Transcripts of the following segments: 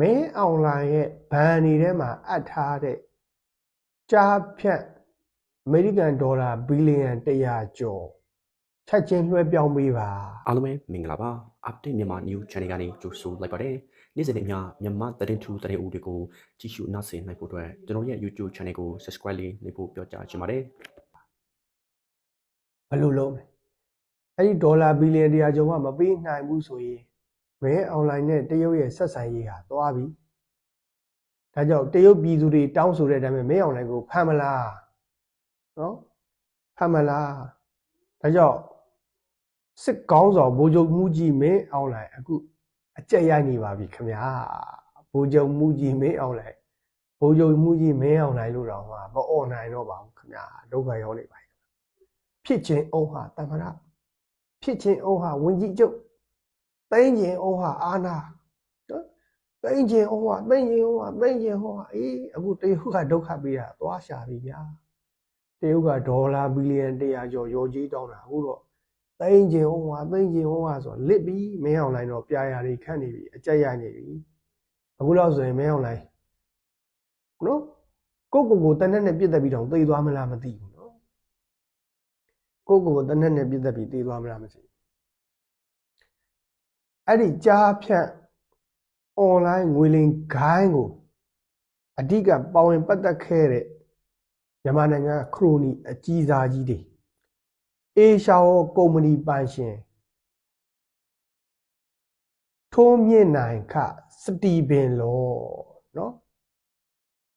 မင်းအွန်လိုင်းရဲ့ဘဏ်တွေထဲမှာအပ်ထားတဲ့ကြားဖြတ်အမေရိကန်ဒေါ်လာဘီလီယံ100ကျော်ချက်ချင်းလွှဲပြောင်းပေးပါအားလုံးပဲမင်္ဂလာပါ update မြန်မာ new channel ကနေကြိုဆိုလိုက်ပါတယ်နေ့စဉ်နဲ့အမျှမြန်မာသတင်းထူးသတင်းဦးတွေကိုကြည့်ရှုနားဆင်နိုင်ဖို့အတွက်ကျွန်တော်ရဲ့ YouTube channel ကို subscribe လေးလုပ်ဖို့ပြောကြားချင်ပါတယ်ဘယ်လိုလုပ်လဲအဲ့ဒီဒေါ်လာဘီလီယံ100ကျော်ကမပေးနိုင်ဘူးဆိုရင် မင်းအွန်လိုင်းနဲ့တရုတ်ရဲ့ဆက်ဆံရေးဟာသွားပြီဒါကြောင့်တရုတ်ပြည်သူတွေတောင်းဆိုတဲ့အတိုင်းပဲမင်းအွန်လိုင်းကိုဖမ်းမလားနော်ဖမ်းမလားဒါကြောင့်စစ်ကောင်းဆောင်ဗိုလ်ချုပ်မှုကြီးမင်းအွန်လိုင်းအခုအကြက်ရိုက်နေပါပြီခင်ဗျာဗိုလ်ချုပ်မှုကြီးမင်းအွန်လိုင်းဗိုလ်ချုပ်မှုကြီးမင်းအွန်လိုင်းလို့တော့မှာမអော်နိုင်တော့ပါဘူးခင်ဗျာဒုက္ခရောက်နေပါပြီဖြစ်ချင်းအုံးဟာတမရဖြစ်ချင်းအုံးဟာဝင်ကြီးချုပ် သိန်းချင်းအုံးဟာအာနာနော်သိန်းချင်းအုံးဟာသိန်းချင်းအုံးဟာသိန်းချင်းအုံးဟာအေးအခုတရုတ်ကဒုက္ခပေးတာသွားရှာပြီဗျာတရုတ်ကဒေါ်လာဘီလီယံ100ကျော်ရောကြီးတောင်းတာအခုတော့သိန်းချင်းအုံးဟာသိန်းချင်းအုံးဟာဆိုတော့လစ်ပြီးမင်းအောင်လိုင်းတော့ပြာရာတွေခန့်နေပြီအကြက်ရိုက်နေပြီအခုတော့ဆိုရင်မင်းအောင်လိုင်းနော်ကိုကိုကိုတနက်နဲ့ပြစ်သက်ပြီးတော့သိသွားမလားမသိဘူးနော်ကိုကိုကိုတနက်နဲ့ပြစ်သက်ပြီးသိသွားမလားမသိဘူး အဲ့ဒီကြားဖြတ် online ငွေလိမ်ဂိုင်းကိုအဓိကပါဝင်ပတ်သက်ခဲ့တဲ့မြန်မာနိုင်ငံခရိုနီအကြီးစားကြီးတွေအေရှာဝကုမ္ပဏီပိုင်ရှင်ထိုးမြင့်နိုင်ခစတီဗင်လောနော်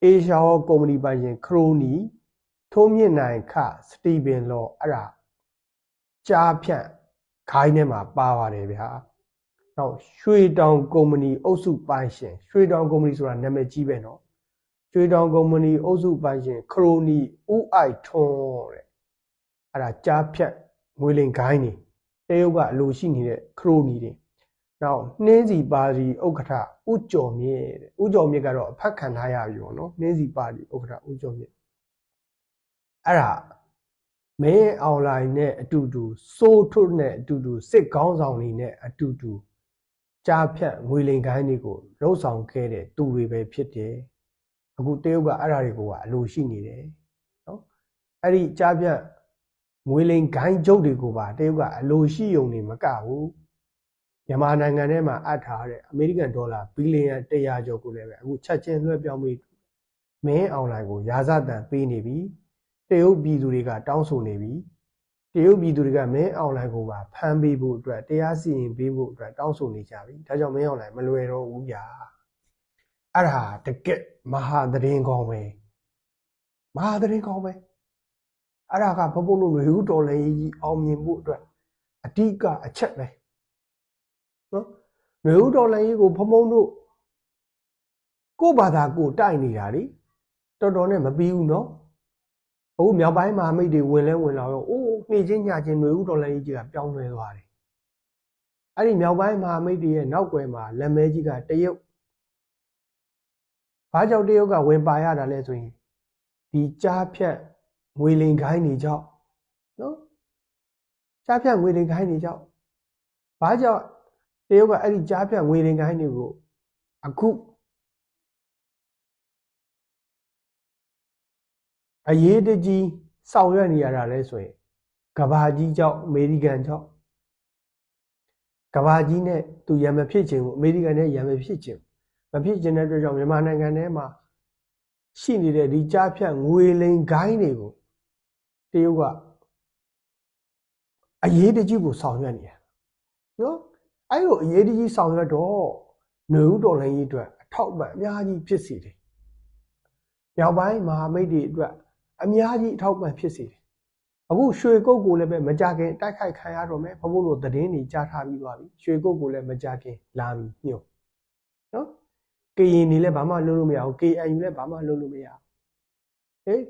အေရှာဝကုမ္ပဏီပိုင်ရှင်ခရိုနီထိုးမြင့်နိုင်ခစတီဗင်လောအဲ့ဒါကြားဖြတ်ခိုင်းထဲမှာပါပါတယ်ဗျာ နောက်ရွှေတောင်ကုမ္ပဏီအုပ်စုပိုင်ရှင်ရွှေတောင်ကုမ္ပဏီဆိုတာနာမည်ကြီးပဲနော်ရွှေတောင်ကုမ္ပဏီအုပ်စုပိုင်ရှင်ခရိုနီဦးအိုက်ထွန်းတဲ့အဲ့ဒါကြားဖြတ်ငွေလင်ခိုင်းနေတရုတ်ကအလိုရှိနေတဲ့ခရိုနီတွေနောက်နှင်းစီပါတီဥက္ကဋ္ဌဦးကျော်မြင့်တဲ့ဦးကျော်မြင့်ကတော့အဖက်ခံထားရပြီပေါ့နော်နှင်းစီပါတီဥက္ကဋ္ဌဦးကျော်မြင့်အဲ့ဒါမင်းအွန်လိုင်းနဲ့အတူတူစိုးထွတ်နဲ့အတူတူစစ်ကောင်းဆောင်တွေနဲ့အတူတူ ကြားဖြတ်ငွေလိမ်ကိုင်းတွေကိုလှုပ်ဆောင်ခဲ့တဲ့သူတွေပဲဖြစ်တယ်အခုတရုတ်ကအဲ့ဒါတွေကိုကအလိုရှိနေတယ်နော်အဲ့ဒီကြားဖြတ်ငွေလိမ်ကိုင်းကျုပ်တွေကိုပါတရုတ်ကအလိုရှိုံနေမကဘူးမြန်မာနိုင်ငံထဲမှာအပ်ထားတဲ့အမေရိကန်ဒေါ်လာဘီလီယံ100ကျော်ကိုလည်းပဲအခုချက်ချင်းလွှဲပြောင်းပြီးမင်းအွန်လိုင်းကိုရာဇတန်ပေးနေပြီတရုတ်ပြည်သူတွေကတောင်းဆိုနေပြီ တရုတ်ပြည်သူတွေကမင်းအွန်လိုင်းကိုပါဖမ်းပေးဖို့အတွက်တရားစီရင်ပေးဖို့အတွက်တောင်းဆိုနေကြပြီဒါကြောင့်မင်းအွန်လိုင်းမလွယ်တော့ဘူးညာအဲ့ဒါတကက်မဟာသတင်းကောင်းပဲမဟာသတင်းကောင်းပဲအဲ့ဒါကဘဘုံတို့လူတော်လည်းကြီးအောင်မြင်ဖို့အတွက်အဓိကအချက်ပဲနော်လူတော်လည်းကြီးကိုဘဘုံတို့ကိုယ့်ဘာသာကိုတိုက်နေတာလေတော်တော်နဲ့မပြီးဘူးနော် အခုမြောက်ပိုင်းမဟာမိတ်တွေဝင်လဲဝင်လာတော့အိုးနှိချင်းညချင်းຫນွေဥတော်လိုင်းကြီးကပြောင်းလဲသွားတယ်အဲ့ဒီမြောက်ပိုင်းမဟာမိတ်တွေရဲ့နောက်ွယ်မှာလက်မဲကြီးကတရုတ်ဘာကြောင့်တရုတ်ကဝင်ပါရတာလဲဆိုရင်ဒီကြားဖြတ်ငွေလိမ်ခိုင်းနေကြောက်နော်ကြားဖြတ်ငွေလိမ်ခိုင်းနေကြောက်ဘာကြောင့်တရုတ်ကအဲ့ဒီကြားဖြတ်ငွေလိမ်ခိုင်းတွေကိုအခု အရေးတကြီးဆောင်ရွက်နေရတာလဲဆိုရင်ကဘာကြီးကြောင့်အမေရိကန်ကြောင့်ကဘာကြီးနဲ့သူရံမဖြစ်ခြင်းကိုအမေရိကန်နဲ့ရံမဖြစ်ခြင်းမဖြစ်ခြင်းတဲ့အတွက်ကြောင့်မြန်မာနိုင်ငံထဲမှာရှိနေတဲ့ဒီကြားဖြတ်ငွေလိမ်ဂိုင်းတွေကိုတရုတ်ကအရေးတကြီးကိုဆောင်ရွက်နေတယ်နော်အဲ့လိုအရေးတကြီးဆောင်ရွက်တော့ຫນွေဥတော်လိုင်းကြီးအတွက်အထောက်အပံ့အများကြီးဖြစ်စေတယ်မြောက်ပိုင်းမဟာမိတ်တွေအတွက် အများကြီးအထောက်အပံ့ဖြစ်စေတယ်အခုရွှေကုတ်ကိုလည်းပဲမကြခင်တိုက်ခိုက်ခံရတော့မယ်ဘဘုံတို့သတင်းတွေကြားထားပြီးသွားပြီရွှေကုတ်ကိုလည်းမကြခင်လာပြီးညှို့နော်ကရင်နေလည်းဘာမှလုပ်လို့မရဘူး KNU လည်းဘာမှလုပ်လို့မရဘူးဟေး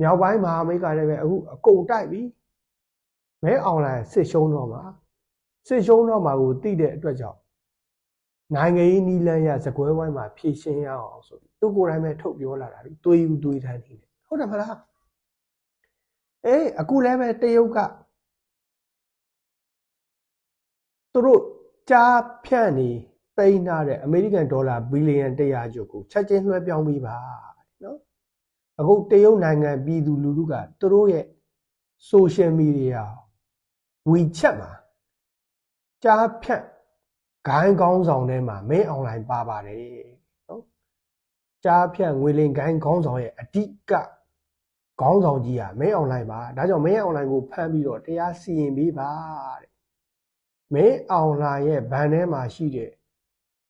မြောက်ပိုင်းမဟာမိတ်ကလည်းပဲအခုအကုန်တိုက်ပြီမဲအောင်လိုင်းစစ်ရှုံးတော့မှာစစ်ရှုံးတော့မှာကိုသိတဲ့အတွက်ကြောင့်နိုင်ငံရေးနီလန်းရစကွဲဝိုင်းမှာဖြည့်ရှင်းရအောင်ဆိုပြီးသူကိုယ်တိုင်ပဲထုတ်ပြောလာတာပြီတွေးယူတွေးထမ်းနေတယ်ဟုတ်တယ်မလား အေးအခုလည်းပဲတရုတ်ကသူတို့ကြားဖြန့်နေသိမ်းထားတဲ့အမေရိကန်ဒေါ်လာဘီလီယံ100ကျော်ကိုချက်ချင်းလွှဲပြောင်းပေးပါနော်အခုတရုတ်နိုင်ငံပြည်သူလူထုကသူတို့ရဲ့ social media WeChat မှာကြားဖြတ်ဂိုင်းကောင်းဆောင်ထဲမှာမင်းအွန်လိုင်းပါပါတယ်နော်ကြားဖြတ်ငွေလင်ဂိုင်းကောင်းဆောင်ရဲ့အဓိက ခေါင်းဆောင်ကြီးကမင်းအွန်လိုင်းပါဒါကြောင့်မင်းအွန်လိုင်းကိုဖမ်းပြီးတော့တရားစီရင်ပေးပါတဲ့မင်းအွန်လိုင်းရဲ့ဘဏ်ထဲမှာရှိတဲ့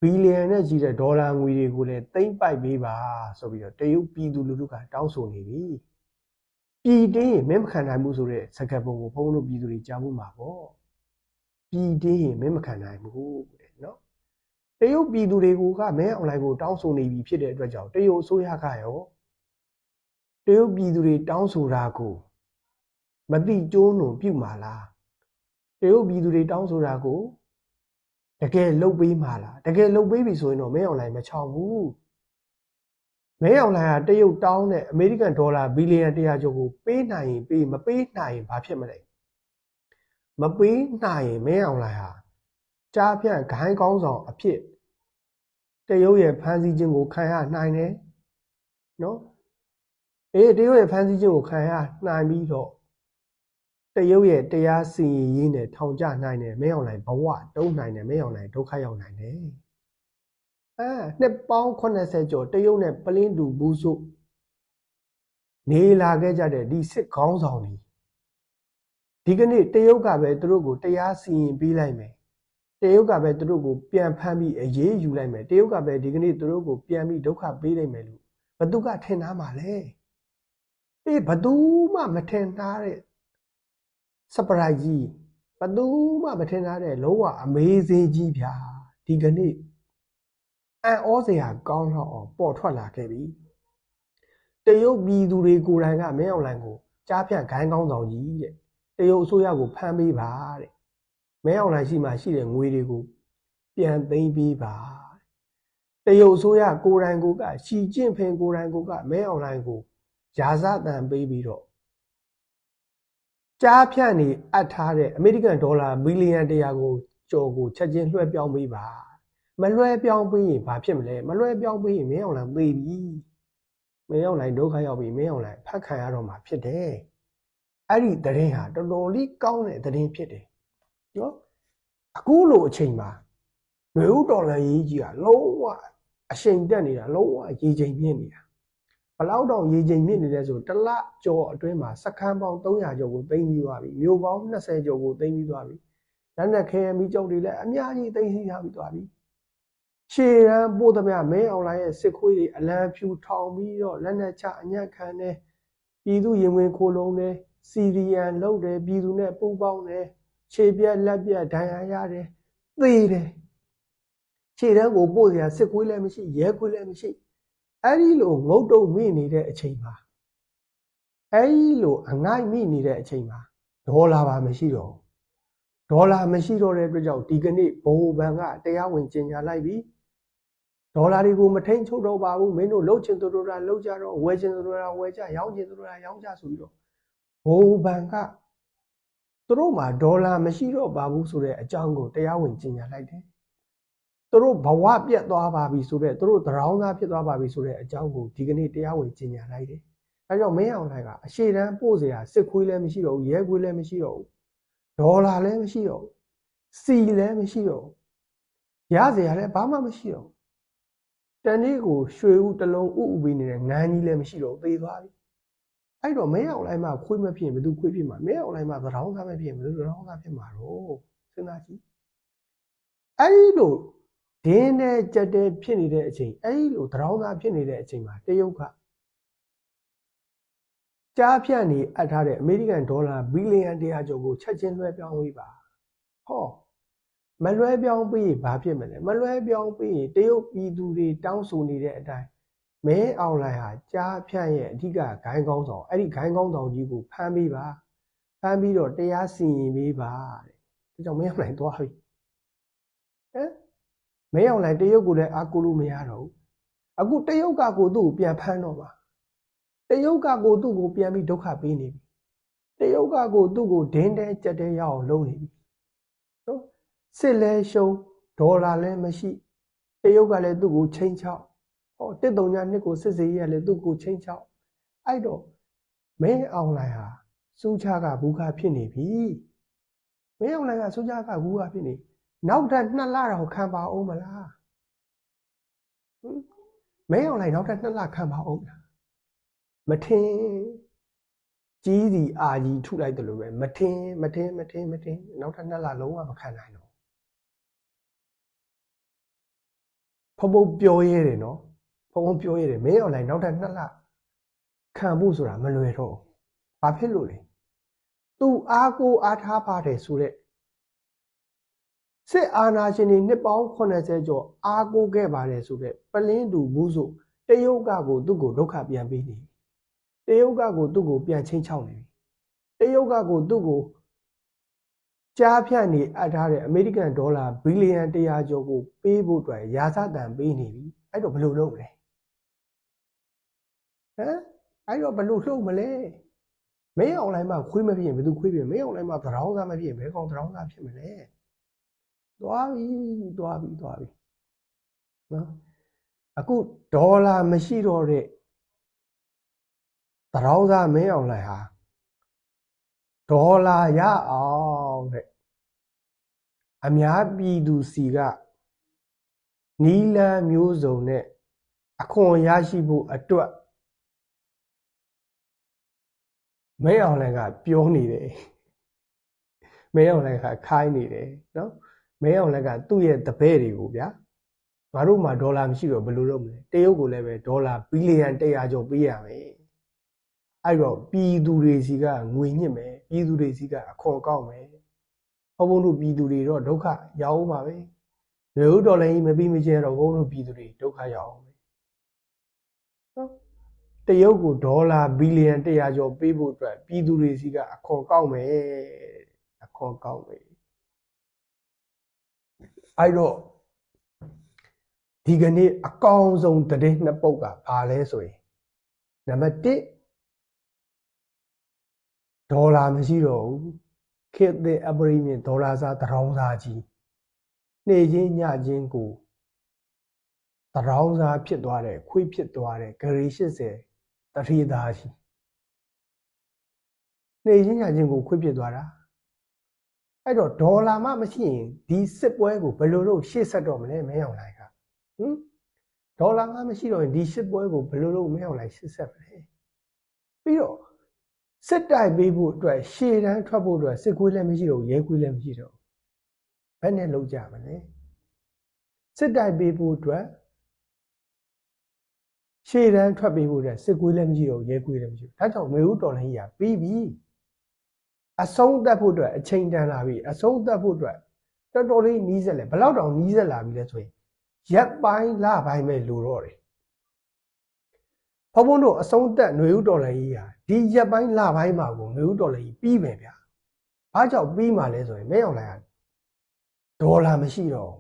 ဘီလီယံနဲ့ကြီးတဲ့ဒေါ်လာငွေတွေကိုလည်းသိမ့်ပိုက်ပေးပါဆိုပြီးတော့တရုတ်ပြည်သူလူထုကတောင်းဆိုနေပြီပြည်တင်းရင်မင်းမခံနိုင်ဘူးဆိုတဲ့စကားပုံကိုဘုန်းတို့ပြည်သူတွေကြားမှုမှာပေါ့ပြည်တင်းရင်မင်းမခံနိုင်ဘူးတဲ့နော်တရုတ်ပြည်သူတွေကမင်းအွန်လိုင်းကိုတောင်းဆိုနေပြီဖြစ်တဲ့အတွက်ကြောင့်တရုတ်အစိုးရကရော တရုတ်ပြည်သူတွေတောင်းဆိုတာကိုမတိကျိုးနှုံပြုမှာလားတရုတ်ပြည်သူတွေတောင်းဆိုတာကိုတကယ်လုတ်ပေးမှာလားတကယ်လုတ်ပေးပြီဆိုရင်တော့မင်းအွန်လိုင်းမချောင်ဘူးမင်းအွန်လိုင်းကတရုတ်တောင်းတဲ့အမေရိကန်ဒေါ်လာဘီလီယံ100ကျော်ကိုပေးနိုင်ရင်ပေးမပေးနိုင်ရင်ဘာဖြစ်မလဲမပေးနိုင်ရင်မင်းအွန်လိုင်းဟာကြားဖြန့်ဂိုင်းကောင်းဆောင်အဖြစ်တရုတ်ရဲ့ဖန်ဆီးခြင်းကိုခံရနိုင်တယ်နော် အေးတရုတ်ရဲ့ဖန်ဆီးခြင်းကိုခံရနိုင်ပြီးတော့တရုတ်ရဲ့တရားစီရင်ရေးနဲ့ထောင်ကျနိုင်တယ်မင်းအောင်လိုင်ဘဝတုံးနိုင်တယ်မင်းအောင်လိုင်ဒုက္ခရောက်နိုင်တယ်အဲနှစ်ပေါင်း80ကျော်တရုတ်နဲ့ပလင်းတူဘူးစုနေလာခဲ့ကြတဲ့ဒီစစ်ခေါင်းဆောင်တွေဒီကနေ့တရုတ်ကပဲသူတို့ကိုတရားစီရင်ပေးလိုက်မယ်တရုတ်ကပဲသူတို့ကိုပြန်ဖမ်းပြီးအရေးယူလိုက်မယ်တရုတ်ကပဲဒီကနေ့သူတို့ကိုပြန်ပြီးဒုက္ခပေးလိုက်မယ်လို့ဘသူကထင်သားမှာလဲ အေးဘသူမှမထင်သားတဲ့ surprise ကြီးဘသူမှမထင်သားတဲ့လုံးဝ amazing ကြီးဗျာဒီကနေ့အံ့ဩစရာကောင်းတော့အောင်ပေါ်ထွက်လာခဲ့ပြီတရုတ်ပြည်သူတွေကိုယ်တိုင်ကမင်းအောင်လိုင်ကိုကြားဖြတ်ခိုင်းကောင်းဆောင်ကြီးတဲ့တရုတ်အစိုးရကိုဖမ်းပေးပါတဲ့မင်းအောင်လိုင်ရှိမှရှိတဲ့ငွေတွေကိုပြန်သိမ်းပေးပါတရုတ်အစိုးရကိုယ်တိုင်ကိုကရှီကျင့်ဖင်ကိုယ်တိုင်ကိုကမင်းအောင်လိုင်ကို ယာစတန်ပေးပြီးတော့ကြားဖြန့်နေအပ်ထားတဲ့အမေရိကန်ဒေါ်လာဘီလီယံတရာကိုကျော်ကိုချက်ချင်းလွှဲပြောင်းပေးပါမလွှဲပြောင်းပေးရင်ဘာဖြစ်မလဲမလွှဲပြောင်းပေးရင်မင်းအောင်လိုင်ပေးပြီမင်းအောင်လိုင်ဒုက္ခရောက်ပြီမင်းအောင်လိုင်ဖတ်ခံရတော့မှာဖြစ်တယ်အဲ့ဒီတရင်ဟာတော်တော်လေးကောင်းတဲ့တရင်ဖြစ်တယ်နော်အခုလိုအချိန်မှာရွေဦးတော်လန်ရေးကြီးကလုံးဝအရှိန်တက်နေတာလုံးဝရေချိန်မြင့်နေတာ ဘလောက်တောင်ရေချိန်မြင့်နေလဲဆိုတလကျော်အတွင်းမှာစခန်းပေါင်း300ကျော်ကိုသိမ်းပြီးသွားပြီမြို့ပေါင်း20ကျော်ကိုသိမ်းပြီးသွားပြီလက်နက်ခဲမီကျောက်တွေလည်းအများကြီးသိမ်းစီထားပြီးသွားပြီရှေရန်ပို့သမျှမင်းအွန်လိုင်းရဲ့စစ်ခွေးတွေအလံဖြူထောင်ပြီးတော့လက်နက်ချအညံ့ခံတယ်ပြည်သူရင်ဝင်ခိုးလုံးတယ်စီရီယန်လုပ်တယ်ပြည်သူနဲ့ပူးပေါင်းတယ်ခြေပြက်လက်ပြက်ဒဏ်ရာရတယ်သေတယ်ခြေတန်းကိုပို့စရာစစ်ခွေးလည်းမရှိရဲခွေးလည်းမရှိ အဲ့ဒီလိုငုတ်တုံမိနေတဲ့အချိန်မှာအဲ့ဒီလိုအငိုက်မိနေတဲ့အချိန်မှာဒေါ်လာပါမရှိတော့ဒေါ်လာမရှိတော့တဲ့အတွက်ကြောင့်ဒီကနေ့ဘိုးဘန်ကတရားဝင်ကြေညာလိုက်ပြီဒေါ်လာတွေကိုမထိန်ချုပ်တော့ပါဘူးမင်းတို့လှုပ်ချင်သူတို့ကလှုပ်ကြတော့ဝယ်ချင်သူတို့ကဝယ်ကြရောင်းချင်သူတို့ကရောင်းကြဆိုပြီးတော့ဘိုးဘန်ကသူတို့မှာဒေါ်လာမရှိတော့ပါဘူးဆိုတဲ့အကြောင်းကိုတရားဝင်ကြေညာလိုက်တယ် သူတို့ဘဝပြတ်သွားပါပြီဆိုတော့သူတို့သရောင်းသားဖြစ်သွားပါပြီဆိုတဲ့အကြောင်းကိုဒီကနေ့တရားဝင်ကြေညာလိုက်တယ်။အဲကြောင့်မင်းအောင်လှိုင်ကအရှိတန်းပို့เสียစစ်ခွေးလည်းမရှိတော့ဘူးရဲခွေးလည်းမရှိတော့ဘူးဒေါ်လာလည်းမရှိတော့ဘူးစီလည်းမရှိတော့ဘူးရเสียလည်းဘာမှမရှိတော့ဘူးတန်လေးကိုရွှေဥတလုံးဥဥပေးနေတဲ့ငန်းကြီးလည်းမရှိတော့ဘူးသေသွားပြီအဲ့တော့မင်းအောင်လှိုင်မှာခွေးမဖြစ်ရင်ဘယ်သူခွေးဖြစ်မှာမင်းအောင်လှိုင်မှာသရောင်းသားမဖြစ်ရင်ဘယ်သူသရောင်းသားဖြစ်မှာတော့စဉ်းစားကြည့်အဲ့ဒီလို ဒင်းနဲ့ကြက်တဲ့ဖြစ်နေတဲ့အချိန်အဲ့ဒီလိုသရောင်းသားဖြစ်နေတဲ့အချိန်မှာတရုတ်ကကြားဖြတ်နေအပ်ထားတဲ့အမေရိကန်ဒေါ်လာဘီလီယံ100ကျော်ကိုချက်ချင်းလွှဲပြောင်းပေးပါဟောမလွှဲပြောင်းပေးရင်ဘာဖြစ်မလဲမလွှဲပြောင်းပေးရင်တရုတ်ပြည်သူတွေတောင်းဆိုနေတဲ့အတိုင်းမဲအောင်လိုင်ဟာကြားဖြတ်ရဲ့အဓိကဂိုင်းကောင်းဆောင်အဲ့ဒီဂိုင်းကောင်းဆောင်ကြီးကိုဖမ်းပေးပါဖမ်းပြီးတော့တရားစီရင်ပေးပါတဲ့ဒါကြောင့်မဲအောင်လိုင်သွားပြီဟမ် မဲအောင်လိုင်တရုတ်ကိုလည်းအားကိုလို့မရတော့ဘူးအခုတရုတ်ကကိုသူ့ကိုပြန်ဖမ်းတော့မှာတရုတ်ကကိုသူ့ကိုပြန်ပြီးဒုက္ခပေးနေပြီတရုတ်ကကိုသူ့ကိုဒင်းတဲကြက်တဲရအောင်လုပ်နေပြီနော်စစ်လဲရှုံးဒေါ်လာလည်းမရှိတရုတ်ကလည်းသူ့ကိုချိန်ချောက်ဟောတစ်တုံညာနှစ်ကိုစစ်စေးရလည်းသူ့ကိုချိန်ချောက်အဲ့တော့မင်းအောင်လိုင်ဟာစူးချကဘူးကဖြစ်နေပြီမင်းအောင်လိုင်ကစူးချကဘူးကဖြစ်နေ နောက်ထပ်နှစ်လတော့ခံပါအောင်မလားဟင်မင်းအောင်လိုင်နောက်ထပ်နှစ်လခံပါအောင်မလားမထင်ကြီးစီအာကြီးထုလိုက်တယ်လို့ပဲမထင်မထင်မထင်မထင်နောက်ထပ်နှစ်လလုံးဝမခံနိုင်တော့ဖုံဖုံပြောရဲတယ်နော်ဖုံဖုံပြောရဲတယ်မင်းအွန်လိုင်းနောက်ထပ်နှစ်လခံဖို့ဆိုတာမလွယ်တော့ဘာဖြစ်လို့လဲသူအားကိုအားထားပါတယ်ဆိုတဲ့ စစ်အာဏာရှင်တွေနှစ်ပေါင်း80ကျော်အားကိုခဲ့ပါတယ်ဆိုတဲ့ပလင်းတူဘူးဆိုတရုတ်ကကိုသူ့ကိုဒုက္ခပြန်ပေးနေတရုတ်ကကိုသူ့ကိုပြန်ချင်းချောက်နေပြီတရုတ်ကကိုသူ့ကိုကြားဖြတ်နေအပ်ထားတဲ့အမေရိကန်ဒေါ်လာဘီလီယံ100ကျော်ကိုပေးဖို့အတွက်ရာဇတန်ပေးနေပြီအဲ့တော့ဘယ်လိုလုပ်မလဲဟမ်အဲ့တော့ဘယ်လိုလှုပ်မလဲမင်းအွန်လိုင်းမှာခွေးမဖြစ်ရင်ဘယ်သူခွေးဖြစ်မင်းအွန်လိုင်းမှာသရောင်းသားမဖြစ်ရင်ဘယ်ကောင်သရောင်းသားဖြစ်မလဲ သွားပြီသွားပြီသွားပြီနော်အခုဒေါ်လာမရှိတော့တဲ့သရောင်းသားမင်းအွန်လိုင်းဟာဒေါ်လာရအောင်တဲ့အများပြည်သူစီကနီလန်းမျိုးစုံနဲ့အခွန်ရရှိဖို့အတွက်မဲအောင်လည်းကပြောနေတယ်မဲအောင်လည်းကခိုင်းနေတယ်နော် မဲအောင်လည်းကသူ့ရဲ့တပည့်တွေကိုဗျာငါတို့မှာဒေါ်လာမရှိတော့ဘယ်လိုလုပ်မလဲတရုတ်ကိုလည်းပဲဒေါ်လာဘီလီယံ100ကျော်ပေးရမယ်အဲ့တော့ပြည်သူတွေစီကငွေညစ်မယ်ပြည်သူတွေစီကအခွန်ကောက်မယ်ဘုံဘုံတို့ပြည်သူတွေတော့ဒုက္ခရောက်အောင်ပါပဲလူဒေါ်လာကြီးမပြီးမချင်းတော့ဘုံတို့ပြည်သူတွေဒုက္ခရောက်အောင်ပဲနော်တရုတ်ကိုဒေါ်လာဘီလီယံ100ကျော်ပေးဖို့အတွက်ပြည်သူတွေစီကအခွန်ကောက်မယ်အခွန်ကောက်မယ် အဲ့တော့ဒီကနေ့အကောင်ဆုံးတည်နှစ်ပုတ်ကဘာလဲဆိုရင်နံပါတ်1ဒေါ်လာမရှိတော့ဘူးခေတ်တဲ့အပရိမြင့်ဒေါ်လာစားတရောင်းစားကြီးနေချင်းညချင်းကိုတရောင်းစားဖြစ်သွားတဲ့ခွေးဖြစ်သွားတဲ့ဂရီ80တထေးသားကြီးနေချင်းညချင်းကိုခွေးဖြစ်သွားတာ အဲ့တော့ဒေါ်လာမှမရှိရင်ဒီစစ်ပွဲကိုဘယ်လိုလုပ်ရှေ့ဆက်တော့မလဲမင်းအောင်လိုက်ကဟင်ဒေါ်လာမှမရှိတော့ရင်ဒီစစ်ပွဲကိုဘယ်လိုလုပ်မင်းအောင်လိုက်ရှေ့ဆက်မလဲပြီးတော့စစ်တိုက်ပေးဖို့အတွက်ရှေ့တန်းထွက်ဖို့အတွက်စစ်ကွေးလည်းမရှိတော့ရဲကွေးလည်းမရှိတော့ဘယ်နဲ့လုပ်ကြမလဲစစ်တိုက်ပေးဖို့အတွက်ရှေ့တန်းထွက်ပေးဖို့အတွက်စစ်ကွေးလည်းမရှိတော့ရဲကွေးလည်းမရှိဘူးဒါကြောင့်မေဦးတော်လိုင်းကြီးကပြီးပြီ အဆုံးသတ်ဖို့အတွက်အချိန်တန်လာပြီအဆုံးသတ်ဖို့အတွက်တော်တော်လေးနီးစက်လဲဘယ်တော့တောင်နီးစက်လာပြီလဲဆိုရင်ရက်ပိုင်းလပိုင်းပဲလိုတော့တယ်ဘုံဘုံတို့အဆုံးသက်ຫນွေဥတော်လည်းကြီးဟာဒီရက်ပိုင်းလပိုင်းမှာကိုຫນွေဥတော်လည်းကြီးပြီးမယ်ဗျာဘာကြောင့်ပြီးမှလဲဆိုရင်မဲအောင်လိုင်းကဒေါ်လာမရှိတော့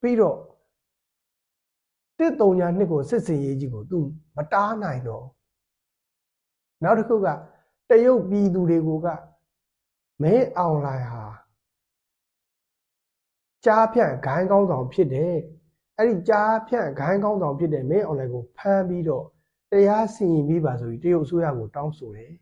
ပြီးတော့တစ်တုံညာနှစ်ကိုစစ်စင်ရေးကြီးကို तू မတားနိုင်တော့ နောက်တစ်ခုကတရုတ်ပြည်သူတွေကိုကမဲအောင်လိုင်းဟာကြားဖြန့်ဂိုင်းကောင်းဆောင်ဖြစ်တယ်အဲ့ဒီကြားဖြန့်ဂိုင်းကောင်းဆောင်ဖြစ်တဲ့မဲအွန်လိုင်းကိုဖမ်းပြီးတော့တရားစီရင်ပြီးပါဆိုပြီးတရုတ်အစိုးရကိုတောင်းဆိုတယ်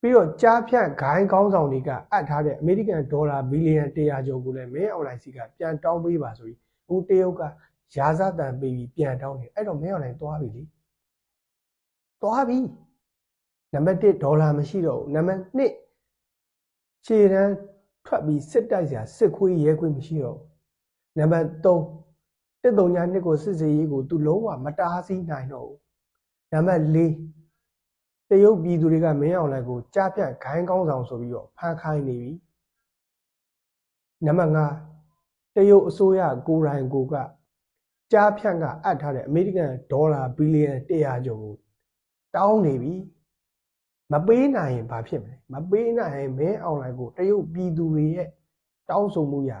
ပြီးတော့ကြားဖြန့်ဂိုင်းကောင်းဆောင်တွေကအပ်ထားတဲ့အမေရိကန်ဒေါ်လာဘီလီယံ100ကျော်ကိုလည်းမဲအွန်လိုင်းစီကပြန်တောင်းပေးပါဆိုပြီးအခုတရုတ်ကရာဇတန်ပေးပြီးပြန်တောင်းတယ်အဲ့တော့မဲအွန်လိုင်းသွားပြီလေ သွားပြီနံပါတ်1ဒေါ်လာမရှိတော့ဘူးနံပါတ်2ခြေတန်းထွက်ပြီးစစ်တိုက်စရာစစ်ခွေးရဲခွေးမရှိတော့ဘူးနံပါတ်3တစ်တုံညာနှစ်ကိုစစ်စေးရေးကိုသူလုံးဝမတားဆီးနိုင်တော့ဘူးနံပါတ်4တရုတ်ပြည်သူတွေကမင်းအောင်လိုက်ကိုကြားပြန့်ဂိုင်းကောင်းဆောင်ဆိုပြီးတော့ဖမ်းခိုင်းနေပြီနံပါတ်5တရုတ်အစိုးရကိုယ်တိုင်ကိုကကြားဖြန့်ကအပ်ထားတဲ့အမေရိကန်ဒေါ်လာဘီလီယံ100ကျော်ကို တောင်းနေပြီမပေးနိုင်ရင်ဘာဖြစ်မလဲမပေးနိုင်ရင်မင်းအောင်လိုက်ကိုတရုတ်ပြည်သူတွေရဲ့တောင်းဆိုမှုရ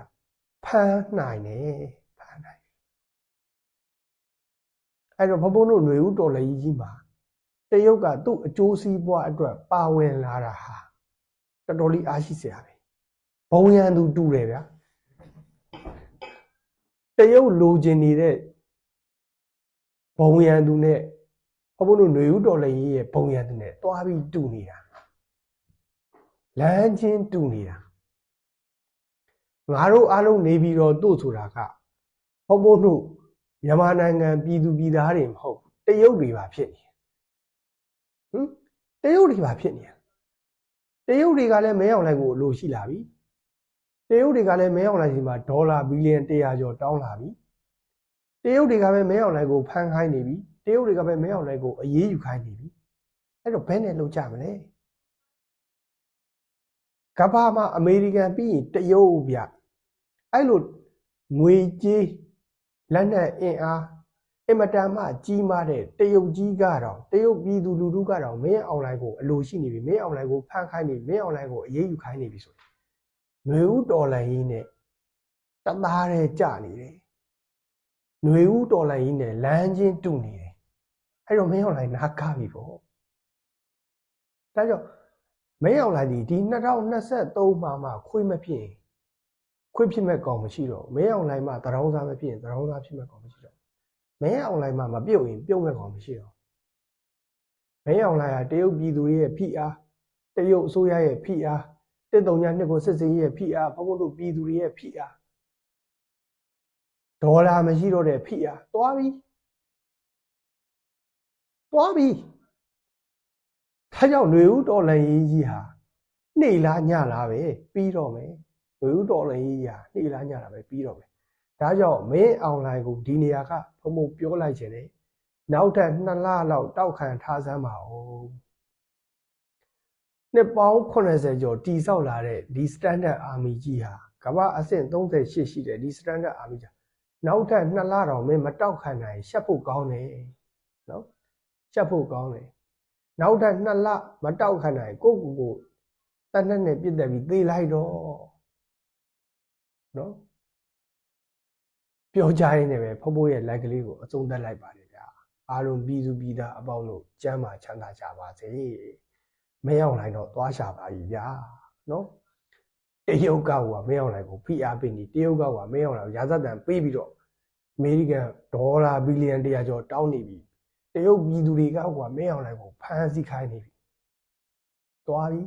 ဖမ်းနိုင်တယ်ဖမ်းနိုင်အဲ့တော့ဘဘုံတို့ຫນွေဦးတော်လည်းကြီးမှာတရုတ်ကသူ့အကျိုးစီးပွားအတွက်ပါဝင်လာတာဟာတော်တော်လေးအားရှိစရာပဲဘုံရန်သူတူတယ်ဗျာတရုတ်လိုချင်နေတဲ့ဘုံရန်သူနဲ့ ဘုံဘုံတို့ຫນွေဦးတော်လည်းရေးရဲ့ဘုံရန်သူနဲ့တွားပြီးတူနေတာလမ်းချင်းတူနေတာငါတို့အားလုံးနေပြီးတော့တို့ဆိုတာကဘုံဘုံတို့မြန်မာနိုင်ငံပြည်သူပြည်သားတွေမဟုတ်ဘူးတရုတ်တွေပါဖြစ်နေတယ်ဟမ်တရုတ်တွေပါဖြစ်နေတယ်တရုတ်တွေကလည်းမဲအောင်လိုက်ကိုအလိုရှိလာပြီတရုတ်တွေကလည်းမဲအောင်လိုက်စီမှာဒေါ်လာဘီလီယံ100ကျော်တောင်းလာပြီတရုတ်တွေကပဲမဲအောင်လိုက်ကိုဖမ်းခိုင်းနေပြီ တရုတ်တွေကပဲမဲအောင်လိုက်ကိုအရေးယူခိုင်းနေပြီအဲ့တော့ဘယ်နဲ့လုပ်ကြမလဲကမ္ဘာမှာအမေရိကန်ပြီးရင်တရုတ်ဗျအဲ့လိုငွေကြေးလက်နက်အင်အားအင်မတန်မှကြီးမားတဲ့တရုတ်ကြီးကတော့တရုတ်ပြည်သူလူထုကတော့မင်းအွန်လိုင်းကိုအလိုရှိနေပြီမင်းအွန်လိုင်းကိုဖန်ခိုင်းနေပြီမင်းအွန်လိုင်းကိုအရေးယူခိုင်းနေပြီဆိုရင်ຫນွေဦးတော်လိုင်းကြီးနဲ့တသားတဲ့ကြနေတယ်ຫນွေဦးတော်လိုင်းကြီးနဲ့လမ်းချင်းတူနေတယ် ယ် အဲ့တော့မင်းအွန်လိုင်းနားကားပြီပေါ့ဒါကြောင့်မင်းအွန်လိုင်းဒီဒီ2023မှာမှခွေးမဖြစ်ရင်ခွေးဖြစ်မဲ့ကောင်မရှိတော့မင်းအွန်လိုင်းမှာသရောင်းစားမဖြစ်ရင်သရောင်းစားဖြစ်မဲ့ကောင်မရှိတော့မင်းအွန်လိုင်းမှာမပြုတ်ရင်ပြုတ်မဲ့ကောင်မရှိတော့မင်းအွန်လိုင်းကတရုတ်ပြည်သူတွေရဲ့ဖိအားတရုတ်အစိုးရရဲ့ဖိအားတစ်တုံညာနှစ်ကိုစစ်စင်ရဲ့ဖိအားဘုံဘုံတို့ပြည်သူတွေရဲ့ဖိအားဒေါ်လာမရှိတော့တဲ့ဖိအားသွားပြီ သွားပြီဒါကြောင့်ຫນွေဦးတော်လန်ရေးကြီးဟာနှိလားညလားပဲပြီးတော့မယ်ຫນွေဦးတော်လန်ရေးကြီးဟာနှိလားညလားပဲပြီးတော့မယ်ဒါကြောင့်မင်းအွန်လိုင်းကိုဒီနေရာကဘုံဘုံပြောလိုက်ခြင်းနဲ့နောက်ထပ်2လလောက်တောက်ခံထားစမ်းပါဦးနှစ်ပေါင်း80ကျော်တည်ဆောက်လာတဲ့ဒီ standard army ကြီးဟာကမ္ဘာအဆင့်38ရှိတဲ့ဒီ standard army ကြီးနောက်ထပ်2လတောင်မင်းမတောက်ခံနိုင်ရှက်ဖို့ကောင်းတယ်နော် ရှက်ဖို့ကောင်းတယ်နောက်ထပ်2လမတောက်ခံနိုင်ကိုကိုကိုတနက်နဲ့ပြစ်တက်ပြီးသေလိုက်တော့နော်ပြောကြရင်းနဲ့ပဲဖဖိုးရဲ့လိုက်ကလေးကိုအဆုံးသတ်လိုက်ပါတယ်ဗျာအားလုံးပြည်သူပြည်သားအပေါင်းတို့ကျမ်းမာချမ်းသာကြပါစေမရောက်နိုင်တော့သွားရှာပါပြီဗျာနော်တရုတ်ကကမရောက်နိုင်ကိုဖိအားပေးနေတရုတ်ကကမရောက်နိုင်ရာဇတ်တန်ပေးပြီးတော့အမေရိကန်ဒေါ်လာဘီလီယံ100ကျော်တောင်းနေပြီ တရုတ်ပြည်သူတွေကကမရောက်နိုင်ကိုဖမ်းဆီးခိုင်းနေပြီသွားပြီ